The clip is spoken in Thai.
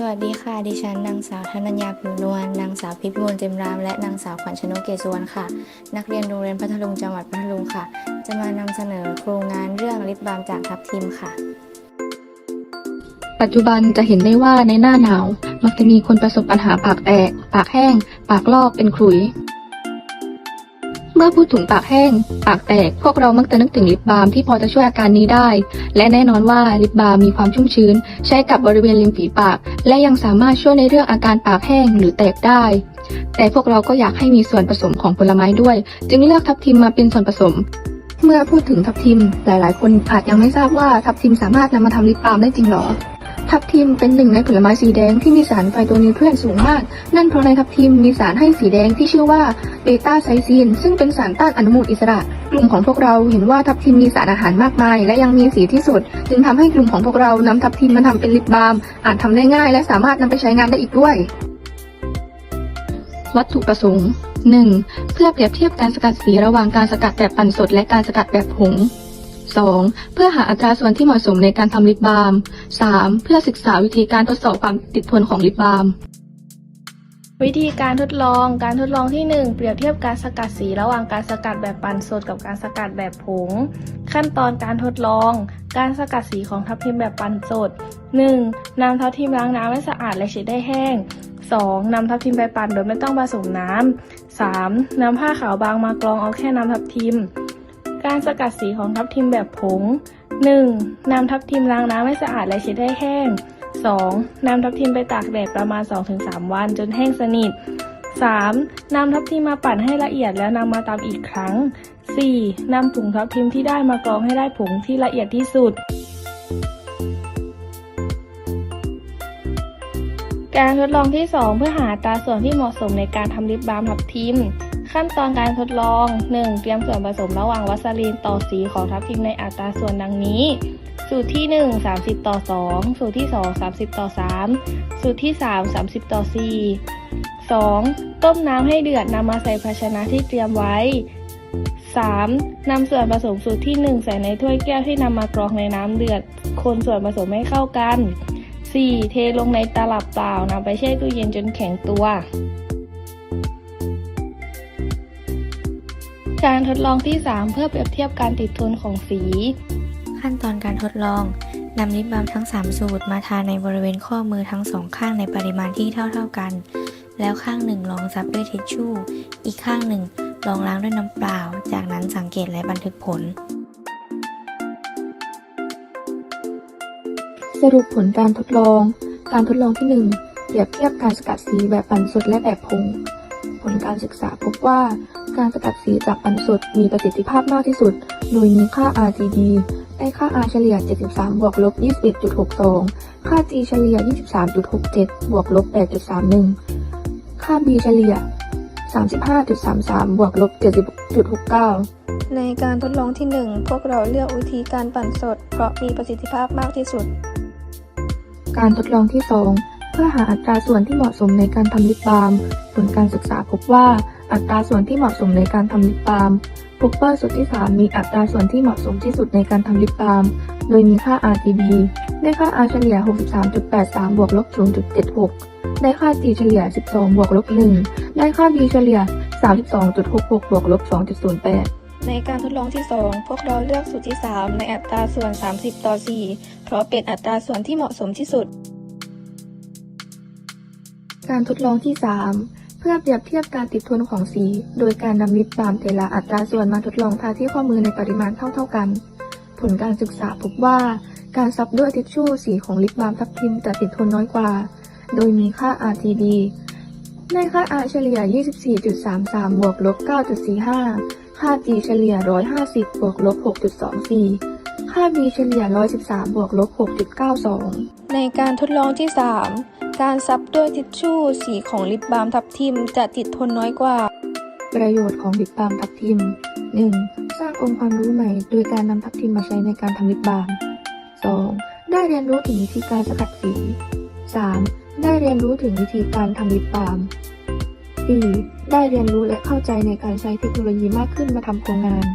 สวัสดีค่ะ ดิฉันนางสาวธนัญญาผิวนวล นางสาวพิพิมลเต็มราม และนางสาวขวัญชนกเกศวรค่ะ นักเรียนโรงเรียนพัทลุงจังหวัดพัทลุงค่ะ จะมานำเสนอโครงงานเรื่องลิปบาล์มจากทับทิมค่ะ ปัจจุบันจะเห็นได้ว่าในหน้าหนาว มักจะมีคนประสบปัญหาปากแตก ปากแห้ง ปากลอกเป็นขลุย เมื่อพูดถึงปากแห้ง ปากแตก พวกเรามักจะนึกถึงลิปบาล์มที่พอจะช่วยอาการนี้ได้ และแน่นอนว่าลิปบาล์มมีความชุ่มชื้น ใช้กับบริเวณริมฝีปาก และยังสามารถช่วยในเรื่องอาการปากแห้งหรือแตกได้ แต่พวกเราก็อยากให้มีส่วนผสมของผลไม้ด้วย จึงเลือกทับทิมมาเป็นส่วนผสมเมื่อพูดถึงทับทิม หลาย ๆ คนอาจยังไม่ทราบว่าทับทิมสามารถนำมาทำลิปบาล์มได้จริงหรอ ทับทิมเป็นหนึ่งในผลไม้สีแดงที่มีสารไฟโตนิวเทรียนสูงมาก นั่นเพราะในทับทิมมีสารให้สีแดงที่ชื่อว่าเบต้าไซซีนซึ่งเป็นสารต้านอนุมูลอิสระ กลุ่มของพวกเราเห็นว่าทับทิมมีสารอาหารมากมาย และยังมีสีที่สุด จึงทำให้กลุ่มของพวกเรานำทับทิมมาทำเป็นลิปบาล์มอาจทำได้ง่าย และสามารถนำไปใช้งานได้อีกด้วย วัตถุประสงค์ 1. เพื่อเปรียบเทียบการสกัดสีระหว่างการสกัดแบบปั่นสดและการสกัดแบบผง 2. เพื่อหาอัตราส่วนที่เหมาะสมในการทำลิปบาล์ม 3. เพื่อศึกษาวิธีการทดสอบความติดทนของลิปบาล์มวิธีการทดลอง การทดลองที่ 1 เปรียบเทียบการสกัดสีระหว่างการสกัดแบบปั่นสดกับการสกัดแบบผง ขั้นตอนการทดลอง การสกัดสีของทับทิมแบบปั่นสด 1. นำทับทิมล้างน้ำให้สะอาดและเช็ดได้แห้ง 2. นำทับทิมไปปั่นโดยไม่ต้องผสมน้ำ 3. นำผ้าขาวบางมากรองเอาแค่น้ำทับทิม การสกัดสีของทับทิมแบบผง 1. นำทับทิมล้างน้ำให้สะอาดและเช็ดให้แห้ง 2. นำทับทิมไปตากแดดประมาณ 2-3 วันจนแห้งสนิท 3. นำทับทิมมาปั่นให้ละเอียดแล้วนำมาตำอีกครั้ง 4. นำผงทับทิมที่ได้มากรองให้ได้ผงที่ละเอียดที่สุด การทดลองที่ 2 เพื่อหาตาส่วนที่เหมาะสมในการทำลิปบาล์มทับทิม ขั้นตอนการทดลอง 1. เตรียมส่วนผสมระหว่างวัสลีนต่อสีของทับทิมในอัตราส่วนดังนี้ สูตรที่ 1 30 ต่อ 2 สูตรที่ 2 30 ต่อ 3 สูตรที่ 3 30 ต่อ 4 2. ต้มน้ำให้เดือดนำมาใส่ภาชนะที่เตรียมไว้ 3. นำส่วนผสมสูตรที่ 1 ใส่ในถ้วยแก้วที่นำมากรองในน้ำเดือด คนส่วนผสมให้เข้ากัน 4. เทลงในตลับเปล่านำไปแช่ตู้เย็นจนแข็งตัว การทดลองที่ 3 เพื่อเปรียบเทียบการติดทนของสี ขั้นตอนการทดลองนำลิปบาล์มทั้ง 3 สูตรมาทาในบริเวณข้อมือทั้งสองข้างในปริมาณที่เท่าๆกัน แล้วข้างหนึ่งรองซับด้วยทิชชู่ อีกข้างหนึ่งรองล้างด้วยน้ำเปล่า จากนั้นสังเกตและบันทึกผล สรุปผลการทดลอง การทดลองที่ 1 เปรียบเทียบการสกัดสีแบบปั่นสดและแบบผงผ ลการศึกษาพบว่า การสกัดสีจากปั่นสดมีประสิทธิภาพมากที่สุด โดยมีค่า RGB ได้ค่า R เฉลี่ย 73 บวกลบ 21.62 ค่า G เฉลี่ย 23.67 บวกลบ 8.31 ค่า B เฉลี่ย 35.33 บวกลบ 70.69 ในการทดลองที่ 1 พวกเราเลือกวิธีการปั่นสด เพราะมีประสิทธิภาพมากที่สุด การทดลองที่2เพื่อหาอัตราส่วนที่เหมาะสมในการทำลิปบาล์มผลการศึกษาพบว่าอัตราส่วนที่เหมาะสมในการทำลิปบาล์มพบว่าสูตรที่3มีอัตราส่วนที่เหมาะสมที่สุดในการทำลิปบาล์มโดยมีค่า RGB ได้ค่า R เฉลี่ย 63.83 บวกลบ 0.76 ได้ค่า G เฉลี่ย 12 บวกลบ 1 ได้ค่า B เฉลี่ย 32.66 บวกลบ 2.08 ในการทดลองที่ 2 พวกเราเลือกสูตรที่ 3 ในอัตราส่วน 30 ต่อ 4 เพราะเป็นอัตราส่วนที่เหมาะสมที่สุด การทดลองที่ 3 เพื่อเปรียบเทียบการติดทนของสี โดยการนำลิปบาล์มแต่ละอัตราส่วนมาทดลองทาที่ข้อมือในปริมาณเท่าๆกัน ผลการศึกษาพบว่า การซับด้วยทิชชู่สีของลิปบาล์มทับทิมจะติดทนน้อยกว่า โดยมีค่า RTD ได้ค่า R เฉลี่ย 24.33 บวกลบ 9.45 ค่า G เฉลี่ย 150 บวกลบ 6.24 ค่า B เฉลี่ย 113 บวกลบ 6.92 ในการทดลองที่ 3 การซับด้วยทิชชู่สีของลิปบาล์มทับทิมจะติดทนน้อยกว่า ประโยชน์ของลิปบาล์มทับทิม 1. สร้างองค์ความรู้ใหม่ โดยการนำทับทิมมาใช้ในการทำลิปบาล์ม 2. ได้เรียนรู้ถึงวิธีการสกัดสี 3. ได้เรียนรู้ถึงวิธีการทำลิปบาล์ม 4. ได้เรียนรู้และเข้าใจในการใช้เทคโนโลยีมากขึ้นมาทำโครงงาน